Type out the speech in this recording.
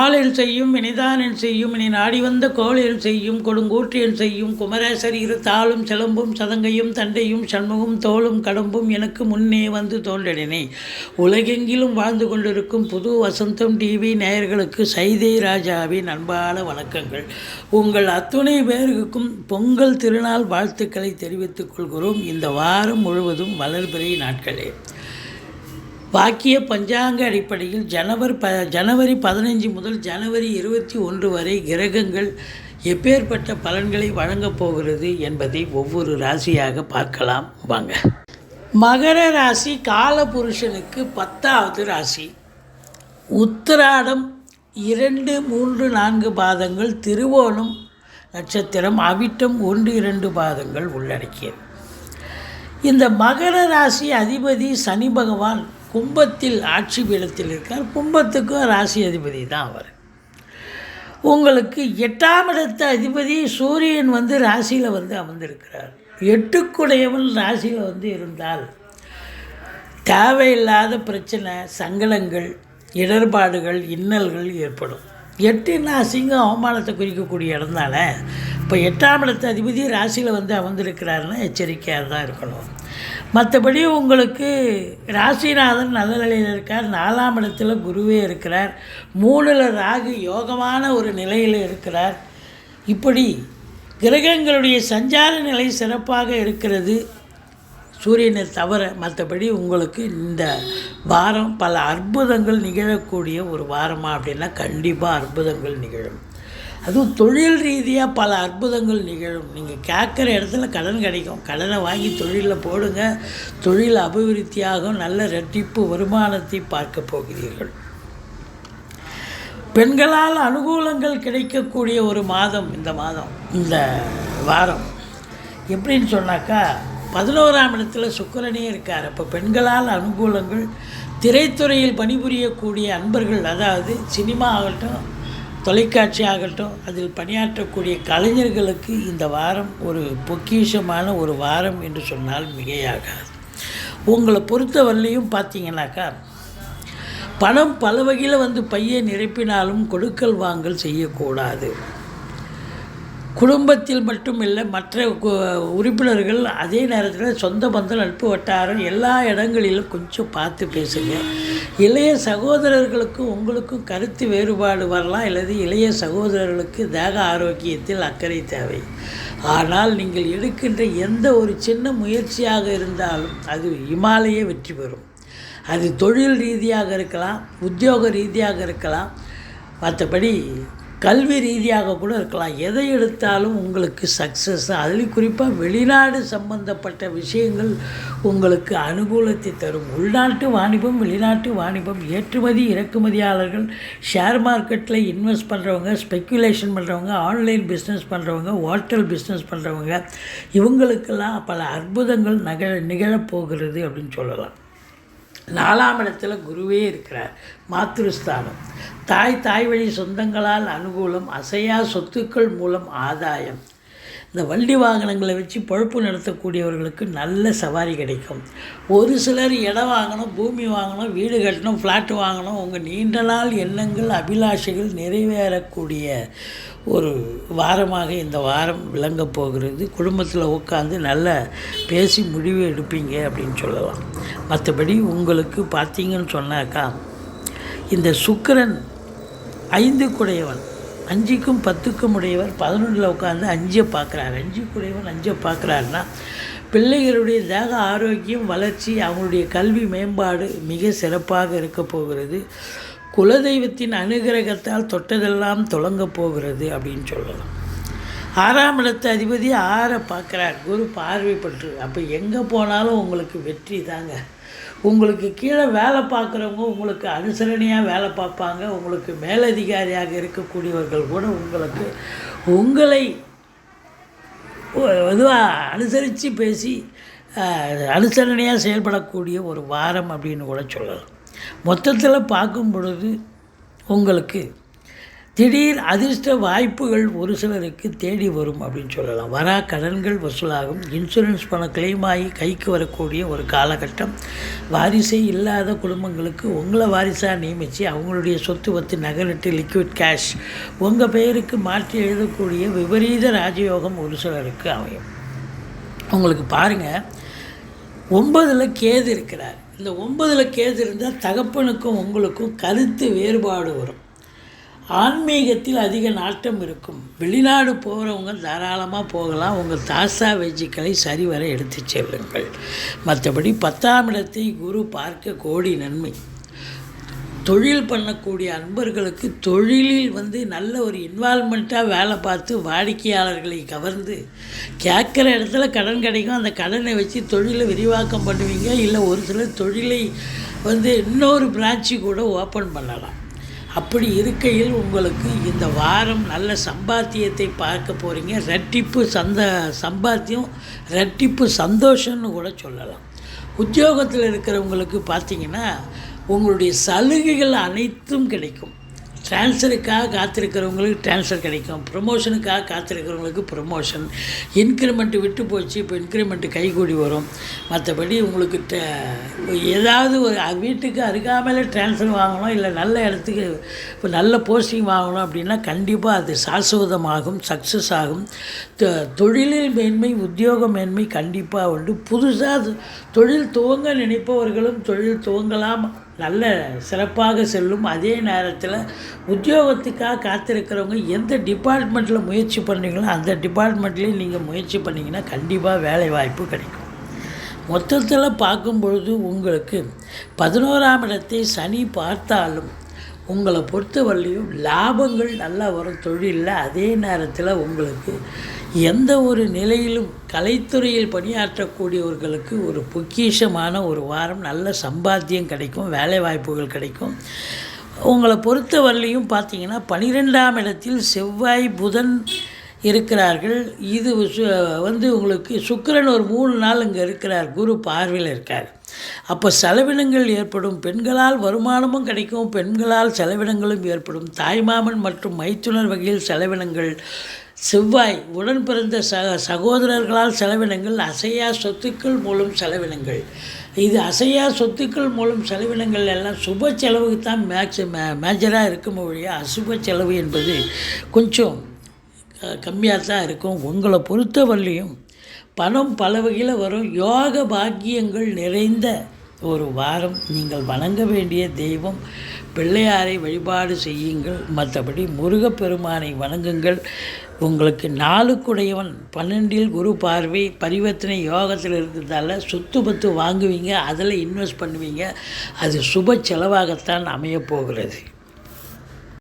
ஆளில் செய்யும் இனிதானில் செய்யும் இனி நாடி வந்த கோளில் செய்யும் கொடுங்கூற்றியில் செய்யும் குமரேசர் இரு தாளும் சிலம்பும் சதங்கையும் தண்டையும் சண்முகம் தோளும் கடம்பும் எனக்கு முன்னே வந்து தோன்றினே உலகெங்கிலும் வாழ்ந்து கொண்டிருக்கும் புது வசந்தம் டிவி நேயர்களுக்கு சைதை ராஜாவின் அன்பான வணக்கங்கள். உங்கள் அத்துணை பேருக்கும் பொங்கல் திருநாள் வாழ்த்துக்களை தெரிவித்துக் கொள்கிறோம். இந்த வாரம் முழுவதும் வளர்பிறை நாட்களே. வாக்கிய பஞ்சாங்க அடிப்படையில் ஜனவரி ப ஜனவரி பதினஞ்சு முதல் ஜனவரி இருபத்தி ஒன்று வரை கிரகங்கள் எப்பேற்பட்ட பலன்களை வழங்கப் போகிறது என்பதை ஒவ்வொரு ராசியாக பார்க்கலாம். வாங்க. மகர ராசி காலபுருஷனுக்கு பத்தாவது ராசி. உத்திராடம் இரண்டு மூன்று நான்கு பாதங்கள் திருவோணம் நட்சத்திரம் அவிட்டம் ஒன்று இரண்டு பாதங்கள் உள்ளடக்கியது. இந்த மகர ராசி அதிபதி சனி பகவான் கும்பத்தில் ஆட்சி பீடத்தில் இருக்கார். கும்பத்துக்கும் ராசி அதிபதி தான் அவர். உங்களுக்கு எட்டாம் இடத்த அதிபதி சூரியன் வந்து ராசியில் வந்து அமர்ந்திருக்கிறார். எட்டுக்குடையவன் ராசியில் வந்து இருந்தால் தேவையில்லாத பிரச்சனை சங்கடங்கள் இடர்பாடுகள் இன்னல்கள் ஏற்படும். எட்டுன்னா சிங்கம் அவமானத்தை குறிக்கக்கூடிய இடம்னால இப்போ எட்டாம் இடத்து அதிபதி ராசியில் வந்து அமர்ந்திருக்கிறாருன்னா எச்சரிக்கையாக தான் இருக்கணும். மற்றபடி உங்களுக்கு ராசிநாதன் நல்ல நிலையில் இருக்கார். நாலாம் இடத்துல குருவே இருக்கிறார். மூணில் ராகு யோகமான ஒரு நிலையில் இருக்கிறார். இப்படி கிரகங்களுடைய சஞ்சார நிலை சிறப்பாக இருக்கிறது. சூரியனை தவிர மற்றபடி உங்களுக்கு இந்த வாரம் பல அற்புதங்கள் நிகழக்கூடிய ஒரு வாரமாக அப்படின்னா கண்டிப்பாக அற்புதங்கள் நிகழும். அதுவும் தொழில் ரீதியாக பல அற்புதங்கள் நிகழும். நீங்கள் கேட்குற இடத்துல கடன் கிடைக்கும். கடனை வாங்கி தொழிலில் போடுங்க. தொழில் அபிவிருத்தியாகும். நல்ல ரெட்டிப்பு வருமானத்தை பார்க்க போகிறீர்கள். பெண்களால் அனுகூலங்கள் கிடைக்கக்கூடிய ஒரு மாதம் இந்த மாதம் இந்த வாரம். எப்படின்னு சொன்னாக்கா பதினோராம் இடத்துல சுக்கரனே இருக்கார். அப்போ பெண்களால் அனுகூலங்கள் திரைத்துறையில் பணிபுரியக்கூடிய அன்பர்கள் அதாவது சினிமா ஆகட்டும் தொலைக்காட்சி ஆகட்டும் அதில் பணியாற்றக்கூடிய கலைஞர்களுக்கு இந்த வாரம் ஒரு பொக்கிஷமான ஒரு வாரம் என்று சொன்னால் மிகையாகாது. உங்களை பொறுத்தவரையிலையும் பார்த்தீங்கன்னாக்கா பணம் பல வகையில் வந்து பையை நிரப்பினாலும் கொடுக்கல் வாங்கல் செய்யக்கூடாது. குடும்பத்தில் மட்டும் இல்லை மற்ற கு- உறுப்பினர்கள் அதே நேரத்தில் சொந்த பந்தம் நட்பு வட்டாரம் எல்லா இடங்களிலும் கொஞ்சம் பார்த்து பேசுங்க. இளைய சகோதரர்களுக்கும் உங்களுக்கும் கருத்து வேறுபாடு வரலாம். அல்லது இளைய சகோதரர்களுக்கு தேக ஆரோக்கியத்தில் அக்கறை தேவை. ஆனால் நீங்கள் எடுக்கின்ற எந்த ஒரு சின்ன முயற்சியாக இருந்தாலும் அது இமாலய வெற்றி பெறும். அது தொழில் ரீதியாக இருக்கலாம் உத்தியோக ரீதியாக இருக்கலாம். மற்றபடி கல்வி ரீதியாக கூட இருக்கலாம். எதை எடுத்தாலும் உங்களுக்கு சக்ஸஸ் அதில் குறிப்பாக வெளிநாடு சம்பந்தப்பட்ட விஷயங்கள் உங்களுக்கு அனுகூலத்தை தரும். உள்நாட்டு வாணிபம் வெளிநாட்டு வாணிபம் ஏற்றுமதி இறக்குமதியாளர்கள் ஷேர் மார்க்கெட்டில் இன்வெஸ்ட் பண்ணுறவங்க ஸ்பெக்குலேஷன் பண்ணுறவங்க ஆன்லைன் பிஸ்னஸ் பண்ணுறவங்க ஹோட்டல் பிஸ்னஸ் பண்ணுறவங்க இவங்களுக்கெல்லாம் பல அற்புதங்கள் நிகழ நிகழப்போகிறது அப்படின்னு சொல்லலாம். நாலாம் இடத்துல குருவே இருக்கிறார். மாத்திருஸ்தானம் தாய் தாய் வழி சொந்தங்களால் அனுகூலம் அசையா சொத்துக்கள் மூலம் ஆதாயம். இந்த வண்டி வாகனங்களை வச்சு பழுப்பு நடத்தக்கூடியவர்களுக்கு நல்ல சவாரி கிடைக்கும். ஒரு சிலர் இடம் வாங்கணும் பூமி வாங்கணும் வீடு கட்டணும் ஃப்ளாட் வாங்கணும். உங்கள் நீண்ட நாள் எண்ணங்கள் அபிலாஷைகள் நிறைவேறக்கூடிய ஒரு வாரமாக இந்த வாரம் விளங்க போகிறது. குடும்பத்தில் உட்காந்து நல்ல பேசி முடிவு எடுப்பீங்க அப்படின்னு சொல்லலாம். மற்றபடி உங்களுக்கு பார்த்தீங்கன்னு சொன்னாக்கா இந்த சுக்கிரன் ஐந்து குடையவன். அஞ்சுக்கும் பத்துக்கும் உடையவர் பதினொன்றில் உட்காந்து அஞ்சை பார்க்குறாரு. அஞ்சுக்குடையவன் அஞ்சை பார்க்குறாருன்னா பிள்ளைகளுடைய தேக ஆரோக்கியம் வளர்ச்சி அவங்களுடைய கல்வி மேம்பாடு மிக சிறப்பாக இருக்க போகிறது. குலதெய்வத்தின் அனுகிரகத்தால் தொட்டதெல்லாம் தொடங்கப் போகிறது அப்படின்னு சொல்லலாம். ஆறாம் இடத்து அதிபதி ஆற பார்க்குறார். குரு பார்வைப்பட்டு அப்போ எங்கே போனாலும் உங்களுக்கு வெற்றி தாங்க. உங்களுக்கு கீழே வேலை பார்க்குறவங்க உங்களுக்கு அனுசரணையாக வேலை பார்ப்பாங்க உங்களுக்கு மேலதிகாரியாக இருக்கக்கூடியவர்கள் கூட உங்களுக்கு உங்களை இதுவாக அனுசரித்து பேசி அனுசரணையாக செயல்படக்கூடிய ஒரு வாரம் அப்படின்னு கூட சொல்லலாம். மொத்தத்தில் பார்க்கும் பொழுது உங்களுக்கு திடீர் அதிர்ஷ்ட வாய்ப்புகள் ஒரு சிலருக்கு தேடி வரும் அப்படின்னு சொல்லலாம். வரா கடன்கள் வசூலாகும். இன்சூரன்ஸ் பணம் கிளைம் ஆகி கைக்கு வரக்கூடிய ஒரு காலகட்டம். வாரிசே இல்லாத குடும்பங்களுக்கு உங்களை வாரிசாக நியமித்து அவங்களுடைய சொத்து வத்து நகலிட்டு லிக்விட் கேஷ் உங்கள் பெயருக்கு மாற்றி எழுதக்கூடிய விபரீத ராஜயோகம் ஒரு சிலருக்கு அமையும். உங்களுக்கு பாருங்கள் ஒன்பதில் கேது இருக்கிறார். இந்த ஒன்பதில் கேது இருந்தால் தகப்பனுக்கும் உங்களுக்கும் கருத்து வேறுபாடு வரும். ஆன்மீகத்தில் அதிக நாட்டம் இருக்கும். வெளிநாடு போகிறவங்க தாராளமாக போகலாம். உங்கள் தாசா வெஜிக்களை சரிவர எடுத்து செல்லுங்கள். மற்றபடி பத்தாம் இடத்தை குரு பார்க்க கோடி நன்மை. தொழில் பண்ணக்கூடிய அன்பர்களுக்கு தொழிலில் வந்து நல்ல ஒரு இன்வால்மெண்ட்டாக வேலை பார்த்து வாடிக்கையாளர்களை கவர்ந்து கேட்குற இடத்துல கடன் கிடைக்கும். அந்த கடனை வச்சு தொழிலை விரிவாக்கம் பண்ணுவீங்க. இல்லை ஒரு சிலர் தொழிலை வந்து இன்னொரு பிரான்ச்சு கூட ஓப்பன் பண்ணலாம். அப்படி இருக்கையில் உங்களுக்கு இந்த வாரம் நல்ல சம்பாத்தியத்தை பார்க்க போகிறீங்க ரெட்டிப்பு சந்த சம்பாத்தியம் ரெட்டிப்பு சந்தோஷம்னு கூட சொல்லலாம். உத்தியோகத்தில் இருக்கிறவங்களுக்கு பார்த்தீங்கன்னா உங்களுடைய சலுகைகள் அனைத்தும் கிடைக்கும். ட்ரான்ஸ்ஃபருக்காக காத்திருக்கிறவங்களுக்கு ட்ரான்ஸ்ஃபர் கிடைக்கும். ப்ரொமோஷனுக்காக காத்திருக்கிறவங்களுக்கு ப்ரொமோஷன் இன்க்ரிமெண்ட்டு விட்டு போச்சு இப்போ இன்க்ரிமெண்ட்டு கைகூடி வரும். மற்றபடி உங்களுக்கு ஏதாவது ஒரு வீட்டுக்கு அருகாமையில் ட்ரான்ஸ்ஃபர் வாங்கணும் இல்லை நல்ல இடத்துக்கு இப்போ நல்ல போஸ்டிங் வாங்கணும் அப்படின்னா கண்டிப்பாக அது சாஸ்வதமாகும் சக்ஸஸ் ஆகும். தொழிலில் மேன்மை உத்தியோக மேன்மை கண்டிப்பாக உண்டு. புதுசாக தொழில் துவங்க நினைப்பவர்களும் தொழில் துவங்கலாம் நல்ல சிறப்பாக செல்லும். அதே நேரத்தில் உத்தியோகத்துக்காக காத்திருக்கிறவங்க எந்த டிபார்ட்மெண்ட்டில் முயற்சி பண்ணுறீங்களோ அந்த டிபார்ட்மெண்ட்லேயும் நீங்கள் முயற்சி பண்ணிங்கன்னா கண்டிப்பாக வேலை வாய்ப்பு கிடைக்கும். மொத்தத்தில் பார்க்கும் பொழுது உங்களுக்கு பதினோராம் இடத்தை சனி பார்த்தாலும் உங்களை பொறுத்தவரையிலையும் லாபங்கள் நல்லா வரும். தொழிலில் அதே நேரத்தில் உங்களுக்கு எந்த ஒரு நிலையிலும் கலைத்துறையில் பணியாற்றக்கூடியவர்களுக்கு ஒரு பொக்கிஷமான ஒரு வாரம் நல்ல சம்பாத்தியம் கிடைக்கும் வேலை வாய்ப்புகள் கிடைக்கும். உங்களை பொறுத்தவரையிலையும் பார்த்தீங்கன்னா பனிரெண்டாம் இடத்தில் செவ்வாய் புதன் இருக்கிறார்கள். இது வந்து உங்களுக்கு சுக்கரன் ஒரு மூணு நாள் இங்கே இருக்கிறார். குரு பார்வையில் இருக்கார். அப்போ செலவினங்கள் ஏற்படும் பெண்களால் வருமானமும் கிடைக்கும் பெண்களால் செலவினங்களும் ஏற்படும். தாய்மாமன் மற்றும் மைத்துனர் வகையில் செலவினங்கள் செவ்வாய் உடன் பிறந்த சக சகோதரர்களால் செலவினங்கள் அசையா சொத்துக்கள் மூலம் செலவினங்கள். இது அசையா சொத்துக்கள் மூலம் செலவினங்கள் எல்லாம் சுப செலவுக்கு தான் மேக்ஸ் மே மேஜராக இருக்கும் வழியாக அசுப செலவு என்பது கொஞ்சம் கம்மியாக தான் இருக்கும். உங்களை பொறுத்தவரையும் பணம் பல வகையில் வரும். யோக பாக்கியங்கள் நிறைந்த ஒரு வாரம் நீங்கள் வணங்க வேண்டிய தெய்வம். பிள்ளையாரை வழிபாடு செய்யுங்கள். மற்றபடி முருகப்பெருமானை வணங்குங்கள். உங்களுக்கு நாளுக்குடையவன் பன்னெண்டில் குரு பார்வை பரிவர்த்தனை யோகத்தில் இருக்கிறதால சொத்து பத்து வாங்குவீங்க அதில் இன்வெஸ்ட் பண்ணுவீங்க. அது சுப செலவாகத்தான் அமையப்போகிறது